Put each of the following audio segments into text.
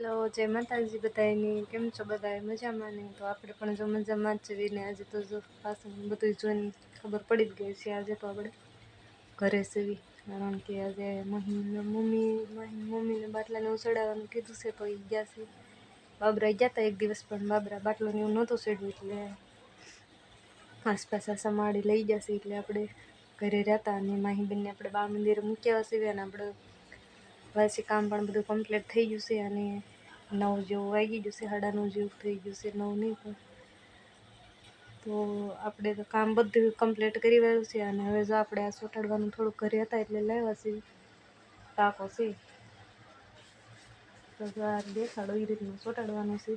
Hello જય માતાજી બધાયની. કેમ છો બધા મજામાં ને? તો આપણે પણ જો મજામાં જ છીએ ને આજે તો જો પાછું બધું જોઈને ખબર પડી જ ગઈ છે આજે તો આપણે ઘરે સેવી. કારણ કે આજે મહીને મમ્મી મહી મમ્મીને બાટલાને ચડાવવાનું કીધું છે તો એ ગયા છે. બાબરા ગયા હતા એક દિવસ પણ. બાબરા બાટલોને એવું નહોતું ચડ્યું એટલે આસપાસ સમાડી લઈ ગયા છે એટલે આપણે ઘરે રહેતા અને માહી બેનને આપણે બાળ મંદિરે મૂક્યા હશે અને આપણે પછી કામ પણ બધું કમ્પ્લીટ થઈ ગયું છે અને નવ જેવું વાગી ગયું છે, સાડા જેવું થઈ ગયું છે, નવ નહીં પણ. તો આપણે તો કામ બધું કમ્પ્લીટ કરી રહ્યું છે અને હવે જો આપણે આ સોટાડવાનું થોડુંક ઘરે હતા એટલે લાવ્યા છે ટાંકો છે. તો આ દેખાડો એ રીતનું સોટાડવાનું છે.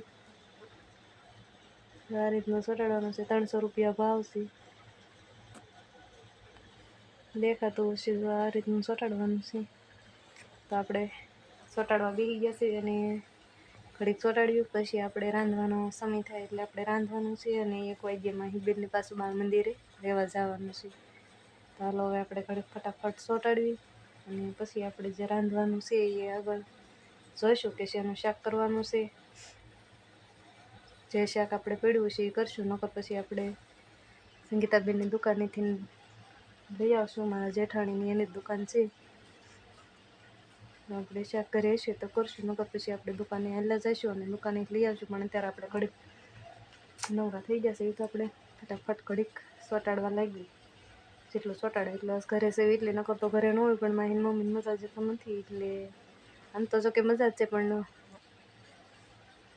આ રીતનું સોટાડવાનું છે, ત્રણસો રૂપિયા ભાવ છે. દેખાતું હશે આ રીતનું સોટાડવાનું છે. તો આપણે ચોંટાડવા બેસી ગયા છે અને ઘડીક ચોંટાડ્યું પછી આપણે રાંધવાનો સમય થાય એટલે આપણે રાંધવાનું છે અને એક વાગ્યામાં હિબેનની પાછું બાળ મંદિરે રહેવા જવાનું છે. તો હાલો હવે આપણે ઘડીક ફટાફટ ચોંટાડવી અને પછી આપણે જે રાંધવાનું છે એ આગળ જોઈશું કે શેનું શાક કરવાનું છે. જે શાક આપણે પડ્યું છે એ કરશું, નકર પછી આપણે સંગીતાબેનની દુકાનેથી લઈ આવશું. મારા જેઠાણીની એની દુકાન છે. આપણે શાક કરીએ છીએ તો કરશું, નકર પછી આપણે દુકાને હેલા જઈશું અને દુકાને લઈ આવશું, પણ અત્યારે આપણે ઘડીક નવરા થઈ જશે એ તો આપણે ફટાફટ ઘડીક ચોંટાડવા લાગી જેટલું ચોંટાડે એટલે ઘરે છે એટલે નકર તો ઘરે ન હોય, પણ મારી મમ્મીને મજા જતો નથી, એટલે આમ તો જો કે મજા જ છે, પણ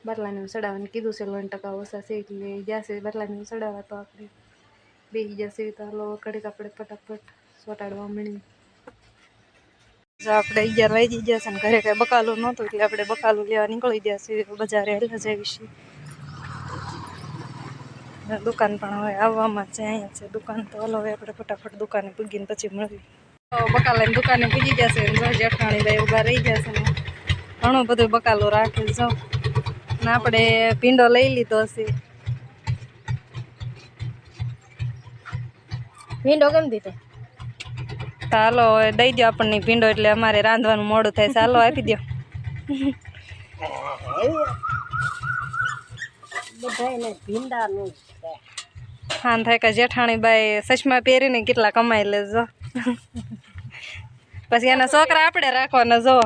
બાટલાને સડાવવાનું કીધું છે, લોન ટકા ઓછા છે, એટલે જશે બાટલાને સડાવવા તો આપણે બેસી જશે તો હાલો ઘડીક આપણે ફટાફટ ચોંટાડવા મળી જો આપણે અગિયાર વાગી ગયા છે ને ઘરે કાંઈ બકાલું નહોતું એટલે આપણે બકાલું લેવા નીકળી ગયા છીએ બજારે હેલા જઈએ છીએ દુકાન પણ હવે આવવામાં છે, અહીંયા છે દુકાન તો હલો હવે આપણે ફટાફટ દુકાને પૂગીને પછી મળવી બકાલ દુકાને પૂગી ગયા છે જેઠાણી ભાઈ ઊભા રહી ગયા છે ઘણું બધું બકાલો રાખે જો. ને આપણે ભીંડો લઈ લીધો છે. ભીંડો કેમ દીધો? હાલો હવે દઈ દો આપણને ભીંડો એટલે અમારે રાંધવાનું મોડું થાય ચાલો હાલો આપી દો હા થાય કે જેઠાણી બાઈ ચશ્મા પહેરીને કેટલા કમાઈ લેજો પછી એના છોકરા આપણે રાખવાના જો.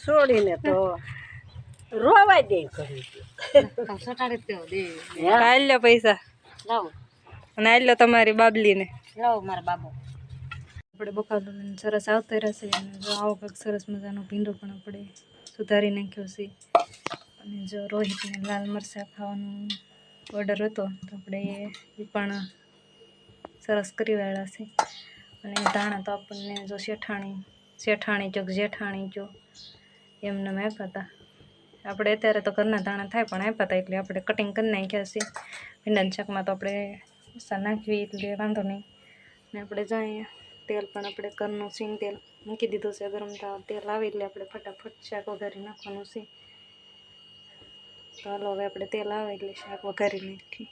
છોડીને તો રોવાય દે કરી દે. પૈસા. લાવો. અને આટલો લો તમારી બાબલીને. લાવો મારા બાબુ. આપણે બકાલો સરસ આવતા રહેશે અને જો આવો કંઈક સરસ મજાનો ભીંડો પણ આપણે સુધારી નાખ્યો છે. અને જો રોહિતને લાલ મરચાં ખાવાનો ઓર્ડર હતો તો આપણે એ પણ સરસ કરી વાળ્યા છે. અને ધાણા તો આપણને જો શેઠાણી શેઠાણી ચોક જેઠાણી જો એમને મેં આપ્યા હતા. આપણે અત્યારે તો ઘરના ધાણા થાય પણ આપ્યા હતા એટલે આપણે કટિંગ કરી નાખ્યા છે. ભીંડાના શાકમાં તો આપણે મરચાં નાખવી એટલે વાંધો નહીં. ને આપણે જાય તેલ પણ આપણે ઘરનું સિંગ તેલ મૂકી દીધું છે. ગરમ થવા તેલ આવે એટલે આપણે ફટાફટ શાક વઘારી નાખવાનું છે. તો હાલો હવે આપણે તેલ આવે એટલે શાક વઘારી નાખીએ.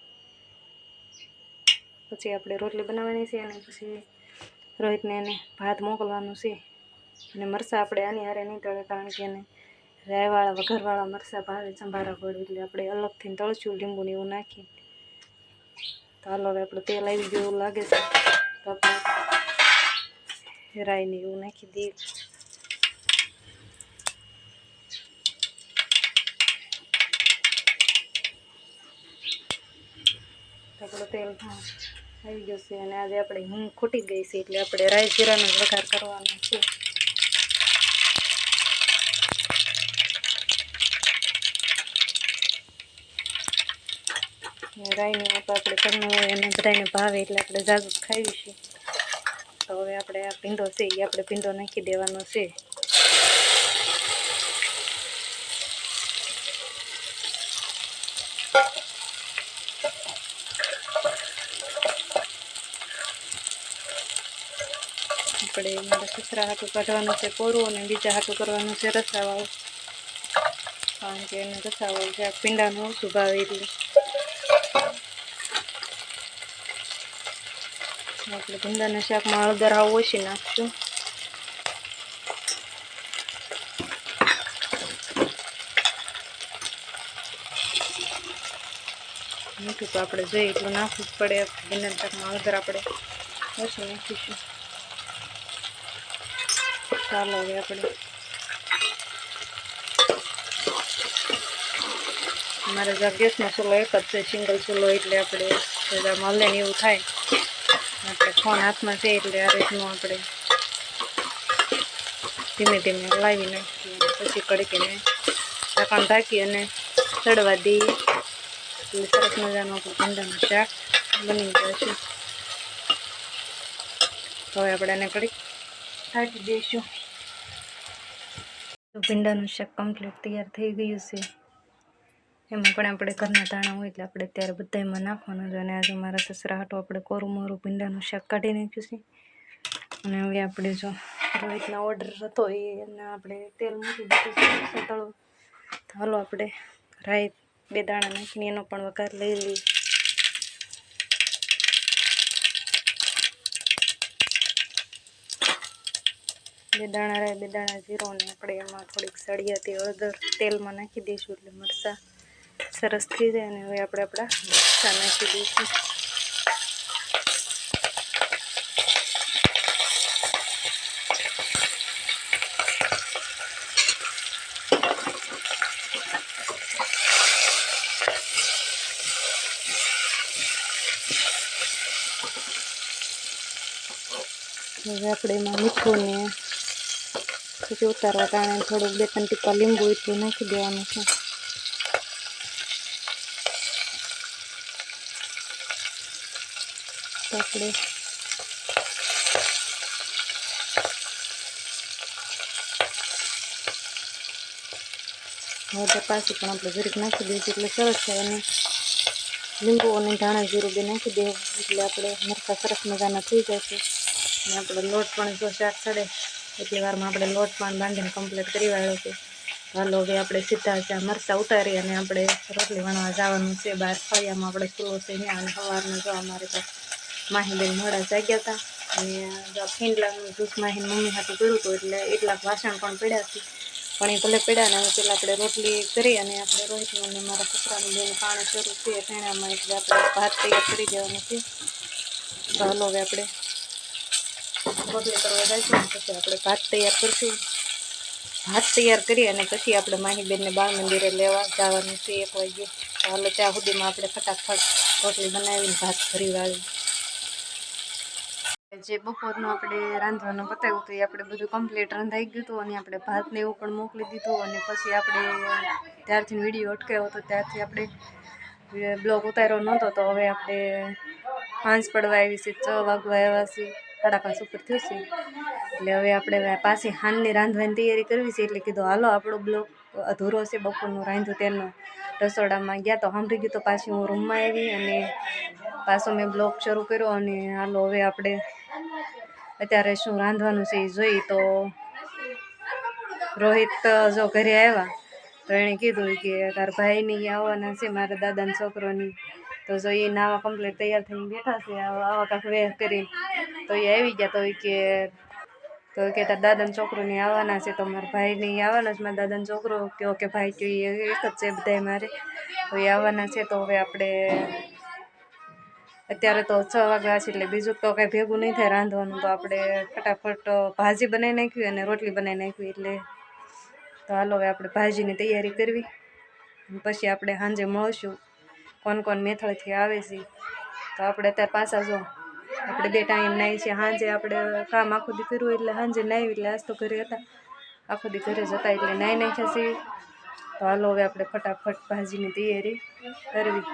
પછી આપણે રોટલી બનાવવાની છે અને પછી રોહિતને એને ભાત મોકલવાનું છે. અને મરચાં આપણે આની હારે નહીં તળે કારણ કે એને રાયવાળા, વઘારવાળા મરચાં ભાવે સંભારા પડે એટલે આપણે અલગથી તળશું લીંબુને એવું નાખી તો હાલો હવે આપણે તેલ આવી ગયું એવું લાગે છે. તો આપણે રાઈને એવું નાખી દઈએ. આપણું તેલ આવી ગયું છે અને આજે આપણે હિંગ ખૂટી ગઈ છે એટલે આપણે રાઈ જીરાનો વઘાર કરવાનો છે. ને રાઈનું તો આપણે ઘરનું હોય અને બધાને ભાવે એટલે આપણે જાગૃત ખાવી છે તો હવે આપણે આ ભીંડો છે એ આપણે ભીંડો નાખી દેવાનો છે. આપણે મારા સસરા હાથું કાઢવાનું છે, કોરું અને બીજા હાથું કરવાનું છે, રસાવાળું. કારણ કે એને રસાવાળું આ ભીંડાનું ઓછું ભાવે એટલે. એટલે ભીંડાના શાકમાં હળદર આવું ઓછી નાખશું. મીઠું તો આપણે જોઈએ એટલું નાખવું જ પડે. ભીંડાના શાકમાં હળદર આપણે ઓછી નાખીશું. ચાલો હવે આપણે મારે જ્યાં ગેસનો ચૂલો એક જ છે, સિંગલ ચૂલો એટલે આપણે બધા મળે ને એવું થાય. આપણે ફોન હાથમાં છે એટલે આ રીતનું આપણે ધીમે ધીમે લાવી નાખીએ પછી કડકીને ઢાંકણ ઢાંકી અને ચડવા દઈએ. એટલે સરસ મજાનું આપણું ભીંડાનું શાક બની જશે હવે આપણે એને કડીક ઢાંકી દઈશું. ભીંડાનું શાક કમ્પ્લીટ તૈયાર થઈ ગયું છે. એમાં પણ આપણે ઘરના દાણા હોય એટલે આપણે ત્યારે બધા એમાં નાખવાનું છે. અને આજે મારા સસરા હાટો આપણે કોરું મોરું ભીંડાનું શાક કાઢી નાખ્યું છે. અને હવે આપણે જો રોહિતનો ઓર્ડર હતો એને આપણે તેલ મૂકી દીધું છે. સતળું તો હાલો આપણે રાઈ બે દાણા નાખીને એનો પણ વઘાર લઈ લઈએ. બે દાણા રાય બે દાણા જીરો અને આપણે એમાં થોડીક સળિયાથી હળદર તેલમાં નાખી દઈશું એટલે મરચાં સરસ થઈ જાય અને હવે આપણે આપણા મરચાં નાખી દઈશું હવે આપણે એમાં મીઠું ને પછી ઉતારવા ટાણે થોડુંક બે ત્રણ ટીપા લીંબુ એટલું નાખી દેવાનું છે. આપણે હવે પાછી પણ આપણે જરીક નાખી દઈશું એટલે સરસ થાય અને લીંબુ અને ધાણા જીરું બે નાખી દેવું એટલે આપણે મરચાં સરસ મજાના થઈ જશે. અને આપણે લોટ પણ જો શાક ચડે એટલી વારમાં આપણે લોટ પણ બાંધીને કમ્પ્લીટ કરી વાળ્યો છે. હાલો હવે આપણે સીધા ચા મરચાં ઉતારી અને આપણે રોટલી વણવા જવાનું છે બહાર. ફળિયામાં આપણે ખુલ્લો છે ત્યાં અને સવારનું જો અમારે તો માહીબેન મોડા જાગ્યા હતા અને ફીંડલાનું જ્યુસ માહીને મમ્મી સાથે કર્યું હતું એટલે એટલા વાસણ પણ પડ્યા છે. પણ એ ભલે પડ્યા ને હવે પેલા આપણે રોટલી કરી અને આપણે રોહિતનું અને મારા છોકરાનું બેન પાણી શરૂ છે તેણામાં એટલે આપણે ભાત તૈયાર કરી દેવાનું છે. તો હલો હવે આપણે રોટલી કરવા જઈશું પછી આપણે ભાત તૈયાર કરશું. ભાત તૈયાર કરી અને પછી આપણે માહીબેનને બાળ મંદિરે લેવા જવાનું છે એક વાગે હાલો ત્યાં સુધીમાં આપણે ફટાફટ રોટલી બનાવીને ભાત ભરી વાળી જે બપોરનું આપણે રાંધવાનું બતાવ્યું હતું એ આપણે બધું કમ્પ્લીટ રંધાઈ ગયું હતું અને આપણે ભાતને એવું પણ મોકલી દીધું અને પછી આપણે ત્યારથી વીડિયો અટકાયો હતો ત્યારથી આપણે બ્લોગ ઉતાર્યો નહોતો તો હવે આપણે પાંચ પડવા આવી છે છ વાગવા આવ્યા છે સાડા પાંચ ઉપર થયું છે. એટલે હવે આપણે પાછી હાનની રાંધવાની તૈયારી કરવી છે એટલે કીધું, હાલો, આપણો બ્લોગ અધૂરો છે બપોરનું રાંધ્યું તેનો રસોડામાં ગયા તો સાંભળી ગયું તો પાછી હું રૂમમાં આવી અને પાછો મેં બ્લોગ શરૂ કર્યો અને હાલો, હવે આપણે અત્યારે શું રાંધવાનું છે એ જોઈ તો રોહિત જો ઘરે આવ્યા, તો એણે કીધું કે તાર ભાઈની આવવાના છે, મારા દાદાના છોકરોની. તો જો એ નાવા કમ્પ્લીટ તૈયાર થઈને બેઠા છે, આવા કાંક વેહ કરી તો એ આવી ગયા, તો એ કે, તો કે તાર દાદાનો છોકરોની આવવાના છે, તો મારા ભાઈની આવવાના છે. મારા દાદાનો છોકરો કે ભાઈ કે એક જ છે બધાય મારે. તો એ આવવાના છે, તો હવે આપણે અત્યારે તો છ વાગ્યા છે એટલે બીજું તો કાંઈ ભેગું નહીં થાય રાંધવાનું. તો આપણે ફટાફટ ભાજી બનાવી નાખવી અને રોટલી બનાવી નાખવી એટલે તો હાલો હવે આપણે ભાજીની તૈયારી કરવી. પછી આપણે સાંજે મળશું. કોણ કોણ મેથળથી આવે છે. તો આપણે અત્યારે પાછા જો, આપણે બે ટાઈમ નાહી છીએ સાંજે આપણે કામ આખું દી કર્યું એટલે સાંજે નાહી એટલે આજ તો ઘરે હતા. આખો દી ઘરે જતા એટલે નાહી નાખ્યા છીએ. તો હાલો હવે આપણે ફટાફટ ભાજીની તૈયારી કરવી.